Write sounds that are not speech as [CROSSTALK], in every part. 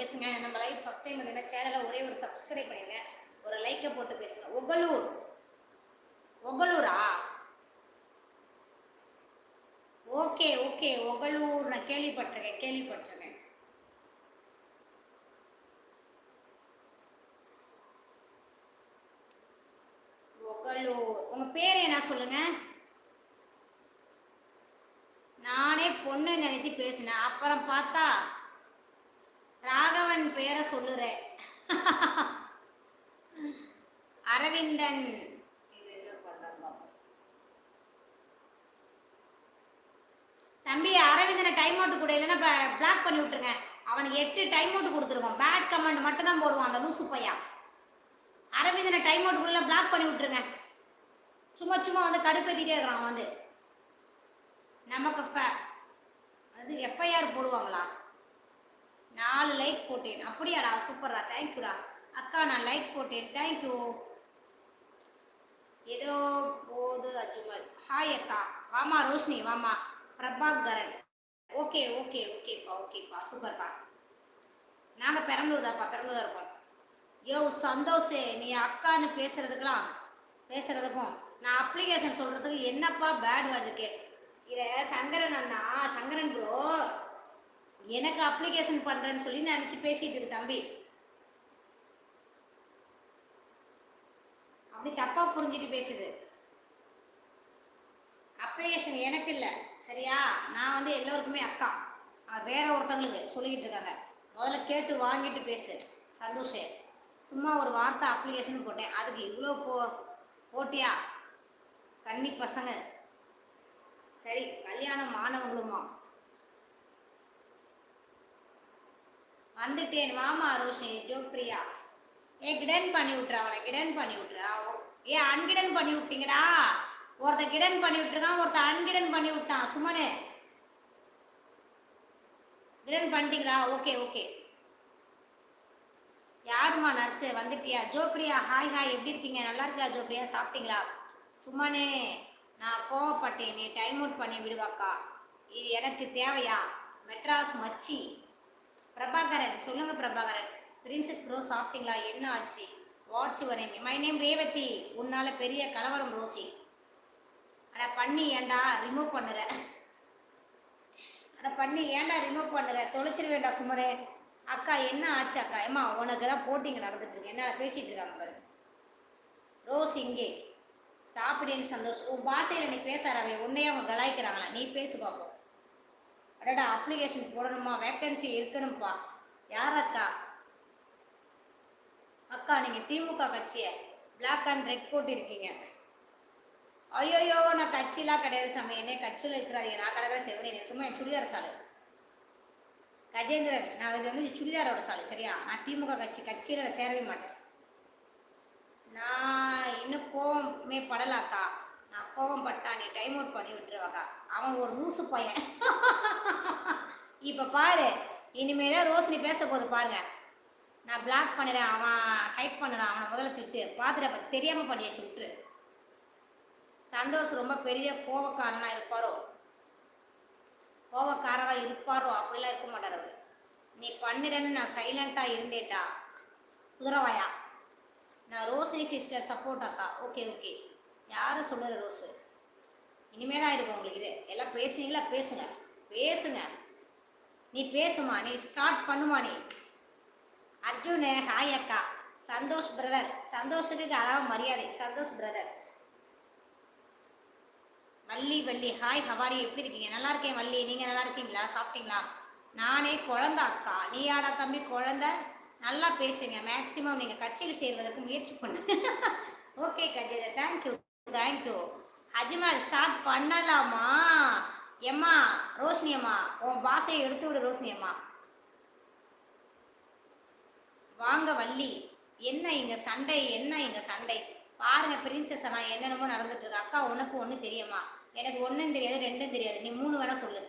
பேசுங்க. நம்ம life first time பார்த்தீங்கன்னா சேனலை ஒரே ஒரு சப்ஸ்கிரைப் பண்ணிடுங்க ஒரு லைக்கை போட்டு பேசுங்க. ஒகலூர். ஒகலூரா? Okay okay. ஒகலூர் நான் கேள்விப்பட்டிருக்கேன் கேள்விப்பட்டிருக்கேன். ஒகலூர். உங்க பேர் என்ன சொல்லுங்க? நானே பொண்ணு நினைச்சு பேசினேன். அப்புறம் பார்த்தா ராகவன் பேரை சொல்லுறேன். அரவிந்தன். தம்பி அரவிந்தனை டைம் அவுட் கூட இல்லைன்னா பிளாக் பண்ணி விட்டுருங்க. அவனுக்கு எட்டு டைம் அவுட் கொடுத்துருக்கோம். பேட் கமெண்ட் மட்டும் தான் போடுவான் அந்த லூசு பையா. அரவிந்தனை டைம் அவுட் கூட பிளாக் பண்ணி விட்டுருங்க. சும்மா சும்மா வந்து கடுப்பேற்றிட்டே இருக்கிறான் அவன் வந்து. நமக்கு ஃப அது எஃப்ஐஆர் போடுவாங்களா? நாலு லைக் போட்டேன். அப்படியாடா? சூப்பர்டா தேங்க்யூடா அக்கா நான் லைக் போட்டேன். தேங்க்யூ ஏதோ போது அஜுமல். ஹாய் அக்கா. வாமா ரோஷினி வாமா. பிரபாகரன். ஓகே ஓகே ஓகேப்பா ஓகேப்பா சூப்பர்ப்பா நாங்கள் பெரம்பலூர் தான்ப்பா. பெரம்பலூர் தான் இருக்கோம். யோ சந்தோஷே. நீ அக்கான்னு பேசுகிறதுக்கெலாம் பேசுகிறதுக்கும் நான் அப்ளிகேஷன் சொல்கிறதுக்கு என்னப்பா பேட் வேர்டு இருக்கேன் இதை சங்கரன் அண்ணா சங்கரன் ப்ரோ எனக்கு அப்ளிகேஷன் பண்ணுறேன்னு சொல்லி நினச்சி பேசிட்டு இருக்கு தம்பி. அப்படி தப்பாக புரிஞ்சுட்டு பேசுது. அப்ளிகேஷன் எனக்கு இல்லை. சரியா? நான் வந்து எல்லோருக்குமே அக்கா. அது வேற ஒருத்தவங்களுக்கு சொல்லிக்கிட்டு இருக்காங்க. முதல்ல கேட்டு வாங்கிட்டு பேசு. சந்தோஷே. சும்மா ஒரு வார்த்தை அப்ளிகேஷன் போட்டேன். அதுக்கு இவ்வளோ போ போட்டியா? கன்னி பசங்க. சரி கல்யாணம் மாணவங்களுமா வந்துட்டேன் மாமா ரோஷினி ஜோப்ரியா ஏ கிடன் பண்ணி விட்றா அவனை கிடன் பண்ணி விட்றா ஏ அன்கிடன் பண்ணி விட்டீங்கடா. ஒருத்தன் கிடன் பண்ணி விட்டுருக்கான் ஒருத்தன் அன்கிடன் பண்ணி விட்டான் சுமனு. கிடன் பண்ணிட்டீங்களா? Okay okay. யாருமா நர்ஸு? வந்துட்டியா? ஜோப்ரியா ஹாய் ஹாய். எப்படி இருக்கீங்க? நல்லா இருக்கலாம் ஜோப்ரியா சாப்பிட்டீங்களா? சுமனே நான் கோவப்பட்டேன். நீ டைம் அவுட் பண்ணி விடுவாக்கா? இது எனக்கு தேவையா? மெட்ராஸ் மச்சி. சொல்லுங்க பிரபாகரன். பிரின்சஸ் ப்ரோ சாப்பிட்டீங்களா? என்ன ஆச்சு? What's your name my name Revathi. உன்னால பெரிய கலவரம் ரோசி அட பண்ணி ஏண்டா ரிமூவ் பண்ணுற? அட பண்ணி ஏன்டா ரிமூவ் பண்ணுற? தொலைச்சிட வேண்டாம் சுமரே. அக்கா என்ன ஆச்சு அக்கா? ஏம்மா உனக்கு தான் போட்டிங்க நடந்துட்டு இருக்கு. என்ன பேசிட்டு இருக்காங்க பாரு. ரோஸ் இங்கே. சாப்பிடேன்னு சந்தோஷம் உன் பாஷையில் நீ பேசாராவே உன்னையே அவங்க கலாய்க்கிறாங்களா? நீ பேசு பார்ப்போம் அடடா அப்ளிகேஷன் போடணுமா? வேக்கன்சி இருக்கணும்ப்பா யார் அக்கா அக்கா நீங்கள் திமுக கட்சியை பிளாக் அண்ட் ரெட் போட்டிருக்கீங்க. ஐயோயோ நான் கட்சிலாம் கிடையாது சாமி. என்னைய கட்சியில் இருக்கிறாதீங்க நான் கிடக்கிற செவனே சும்மா என் சுடிதார் சாலை. கஜேந்திரன் நான் இது வந்து சுடிதாரோட சாலை சரியா? நான் திமுக கட்சி கட்சியில் நான் சேரவே மாட்டேன். நான் இன்னும் கோவமே படலாக்கா. நான் கோவம் பட்டா நீ டைம் அவுட் பண்ணி விட்டுருவாக்கா. அவன் ஒரு லூசு பையன். [LAUGHS] இப்போ பாரு இனிமே தான் ரோஷினி பேச போது பாருங்க. நான் பிளாக் பண்ணுறேன் அவன் ஹைட் பண்ணுறான் அவனை முதல்ல திட்டு. பார்த்துட்டு அப்போ தெரியாமல் பண்ணியாச்சு விட்டுரு சந்தோஷ் ரொம்ப பெரிய கோவக்காரனாக இருப்பாரோ? கோவக்காரராக இருப்பாரோ? அப்படிலாம் இருக்க மாட்டார் அவர். நீ பண்ணுறேன்னு நான் சைலண்ட்டாக இருந்தேட்டா குதிரவாயா? நான் ரோஷினி சிஸ்டர் சப்போர்ட் அக்கா ஓகே ஓகே யாரும் சொல்லுற ரோஸு இனிமேல் தான் இருக்கும் உங்களுக்கு இது. எல்லாம் பேசுனீங்களா? பேசுங்க. பேசுங்க. நீ பேசுமா நீ ஸ்டார்ட் பண்ணுமா நீ? அர்ஜுனு ஹாய் அக்கா. சந்தோஷ் பிரதர் சந்தோஷத்துக்கு அதாவது மரியாதை. Santhosh brother Valli Valli hi how are எப்படி இருக்கீங்க? நல்லா இருக்கேன் வள்ளி நீங்கள் நல்லா இருக்கீங்களா? சாப்பிட்டீங்களா? நானே குழந்த அக்கா. நீ யாடா தம்பி? குழந்த? நல்லா பேசுங்க. மேக்ஸிமம் நீங்கள் கட்சியில் சேர்வதற்கு முயற்சி பண்ணு. Okay கஜேதா thank you thank you Ajmal start பண்ணலாமா? எம்மா ரோஷினி அம்மா உன் பாசையை எடுத்து விடு ரோஷினி அம்மா. வாங்க வள்ளி. என்ன இங்கே சண்டை என்ன இங்கே சண்டை? பாருங்க பிரின்சஸ் எல்லாம் என்னென்னமோ நடந்துட்டு இருக்கு. அக்கா உனக்கு ஒன்றும் தெரியுமா? எனக்கு ஒன்றும் தெரியாது ரெண்டும் தெரியாது. நீ மூணு வேணா சொல்லு.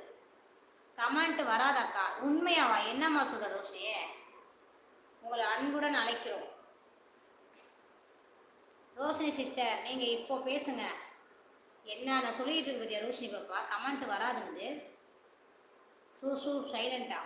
கமெண்ட் வராதக்கா உண்மையாவா? என்னம்மா சொல்ற ரோஷினியே? உங்களை அன்புடன் அழைக்கிறோம். ரோஷினி சிஸ்டர் நீங்கள் இப்போ பேசுங்க. என்ன நான் சொல்லிட்டு இருக்கு பத்தியா ரோஷினி பாப்பா? கமெண்ட் வராதுங்குது. சூ சூ சைலண்டா